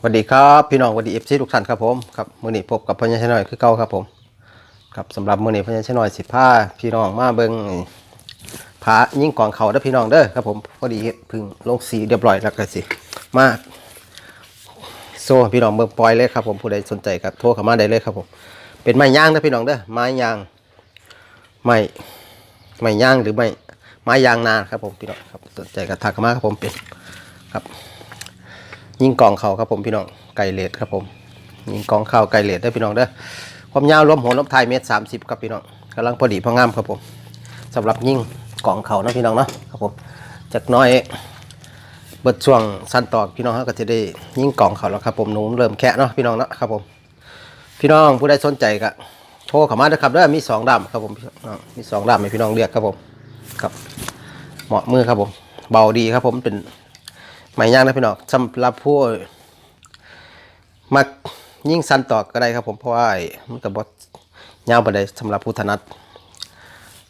สวัสดีครับพี่น้องสวัสดีเอฟซีทุกท่านครับผมครับมื้อนี้พบกับพญาชนอยคือเก่าครับผมครับสำหรับมื้อนี้พญาชนอยสิพาพี่น้องมาเบิ่งผายิ่งกองเขาเด้อพี่น้องเด้อครับผมพอดีพึ่งลงสีเรียบร้อยแล้วก็สิมาโซ่พี่น้องเบิ่งปล่อยเลยครับผมผู้ใดสนใจก็โทรเข้ามาได้เลยครับผมเป็นไม้ย่างเด้อพี่น้องเด้อไม้ย่างไม้ไม้ย่างหรือไม้ไม้ยางนาครับผมพี่น้องครับสนใจก็ทักเข้ามาครับผมเป็นครับ ยิงกองเข่าครับผมพี่น้องไก่เลดครับผมยิงกองเข้าไก่เลดได้พี่น้องเด้อความยาวรวมหัวลบไทยเมตรสามสิบครับพี่น้องกำลังพอดีพองามครับผมสำหรับยิงกองเขานะพี่น้องเนาะครับผมจากน้อยเบิดช่วงสั้นต่อพี่น้องก็จะได้ยิงกองเขาแล้วครับผมหนูเริ่มแคะเนาะพี่น้องเนาะครับผมพี่น้องผู้ใดสนใจก็โทรเข้ามาเด้อครับเด้อมีสองดำครับผมพี่น้องมีสองดำให้พี่น้องเรียกครับผมครับเหมาะมือครับผม เบาดีครับผมเป็น ไม่ย่ากนะพี่น้องสำหรับผู้มักยิ่งสั้นต่อก็ได้ครับผมเพราะว่ามันกับบยาวไปได้สำหรับผู้ถนัด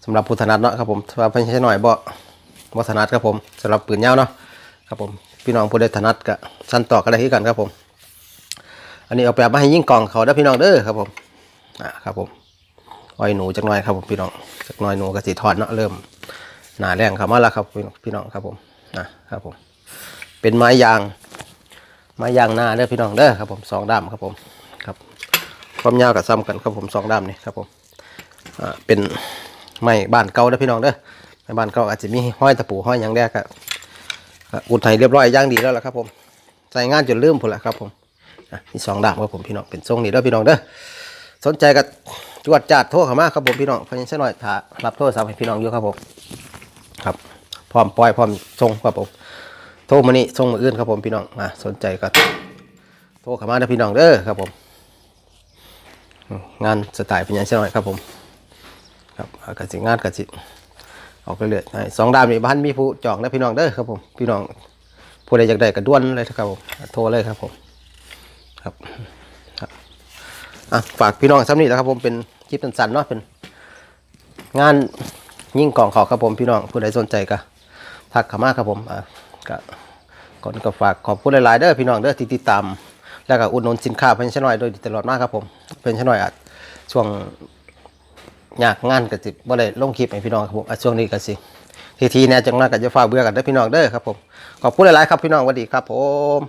สำหรับผู้ถนัดเนาะครับผมว่าเพิ่นใช้หน่อยบ่บ่ถนัดครับผมสำหรับปืนยาวเนาะครับผมพี่น้องผู้ใดถนัดก็สั้นต่อก็ได้คือกันครับผม อันนี้เอาแบบมาให้ยิ่งกล่องเขาได้พี่น้องเด้อครับผมอ่าครับผมอ้อยหนูจักหน่อยครับผมพี่น้องจักหน่อยหนูก็สิทอดเนาะเริ่มหนาแรงเข้ามาแล้วครับพี่น้องครับผมนะครับผม เป็นไม้ยาง ไม้ยางหน้าเด้อพี่น้องเด้อครับผมสองด้ามครับผมครับความยาวกับซ้ำกันครับผมสองด้ามนี่ครับผมอ่าเป็นไม้บ้านเก่าเด้อพี่น้องเด้อไม้บ้านเก่าอาจจะมีห้อยตะปูห้อยหยังแดกอะก็อุดไห้เรียบร้อยย่างดีแล้วล่ะครับผมใส่งานจนลืมพุ่นละครับผมอะมีสองด้ามครับผมพี่น้องเป็นทรงนี้เด้อพี่น้องเด้อสนใจกับจวดจัดโทรเขามากครับผมพี่น้องพอยังใช่หน่อยถ้ารับโทรศัพท์ให้พี่น้องอยู่ครับผมครับพร้อมปล่อยพร้อมส่งครับผม โทรมานี่ส่งมาอื่นครับผมพี่น้องอะสนใจก็โทรเข้ามาเด้พี่น้องเด้อครับผม งานสไตล์เป็นยังไงหน่อยครับผม ครับกสิงานกสิออกไปเรื่อยๆสองดามนี่บ้านมีผู้จองนะพี่น้องเด้อครับผมพี่น้องผู้ใดอยากได้ก็ด้วนเลยครับผมโทรเลยครับผมครับครับอะฝากพี่น้องซ้ำนี่นะครับผมเป็นคลิปสั้นๆเนาะเป็นงานยิ่งกล่องขาครับผมพี่น้องผู้ใดสนใจก็ทักเข้ามาครับผมอ่า ก็ก่อนก็ฝากขอบคุณหลายๆเด้อพี่น้องเด้อที่ติดตาม แล้วก็อุดหนุนสินค้าเพิ่นชน่อยโดยตลอดมากครับผมเพิ่นชน่อยอาจช่วงยากงานก็สิบ่ได้ลงคลิปให้พี่น้องครับผมอะช่วงนี้ก็สิทีทีแน่จังนั้นก็จะฝากเบื่อกันเด้อพี่น้องเด้อครับผมขอบคุณหลายๆครับพี่น้องสวัสดีครับผม